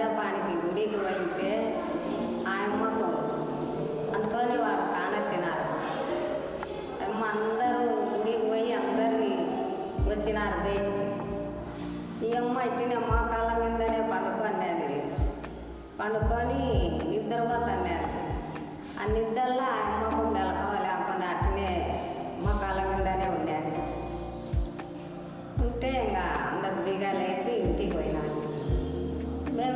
వృద్ధాపానికి గుడికి పోయింటే ఆయమ్మకు అందుకొని వారు కానొచ్చినారు అమ్మ అందరూ గుడికి పోయి అందరికీ వచ్చినారు బయటికి. ఈ అమ్మ ఇచ్చిన అమ్మ కాలం మీదనే పండుకొనేది. పండుకొని నిద్రపోతుండేది ఆ నిద్రలో ఆ అమ్మకు మెలకవ లేకుండా మా కాలం మీదనే ఉండేది. ఉంటే ఇంకా అందరు బిగా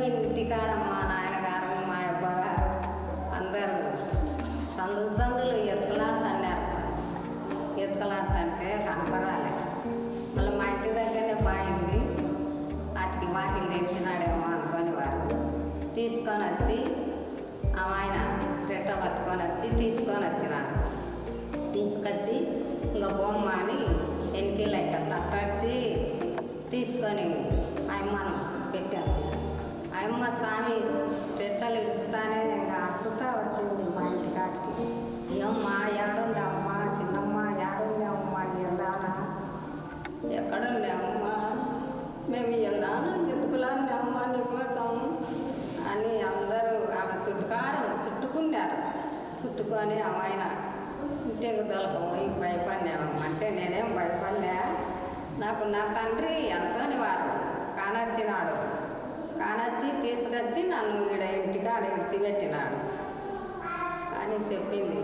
ఇంటికాడ మా నాయనగారు మా అబ్బగారు అందరూ సందులు సందులు ఎత్తుకులాడుతున్నారు ఎత్తుకులాడుతుంటే కనపడాలి. మళ్ళీ మా ఇంటి దగ్గరనే బాయింది వాటికి వాటిని తెచ్చినాడేమో అనుకొని వారు తీసుకొని వచ్చి ఆ ఆయన రెట్ట పట్టుకొని వచ్చి తీసుకొని వచ్చినాడు. తీసుకొచ్చి ఇంకా బొమ్మ అని వెనకెళ్ళ ఇట్ట తీసుకొని అమ్మను అమ్మ స్వామి రెట్టలు ఇడుస్తానే ఇంకా అరుసుతా వచ్చింది మా ఇంటి కాటికి ఏమ్మా ఏడుండే అమ్మ చిన్నమ్మ ఏడుండే అమ్మ ఎల్లానా? ఎక్కడుండే అమ్మ? మేము వెళ్ళాను ఎత్తుకులాండి అమ్మ నీకోసం అని అందరూ ఆమె చుట్టుకారం చుట్టుకున్నారు చుట్టుకొని అమ్మాయిన ఇంటికి దొలకపోయి భయపడినామమ్మ. అంటే నేనేం భయపడలే. నాకు నా తండ్రి ఎంతోని వారు కానొచ్చినాడు తీసుకొచ్చి నన్ను ఈడ ఇంటికాడ ఇడిచిపెట్టినాడు. అని చెప్పింది.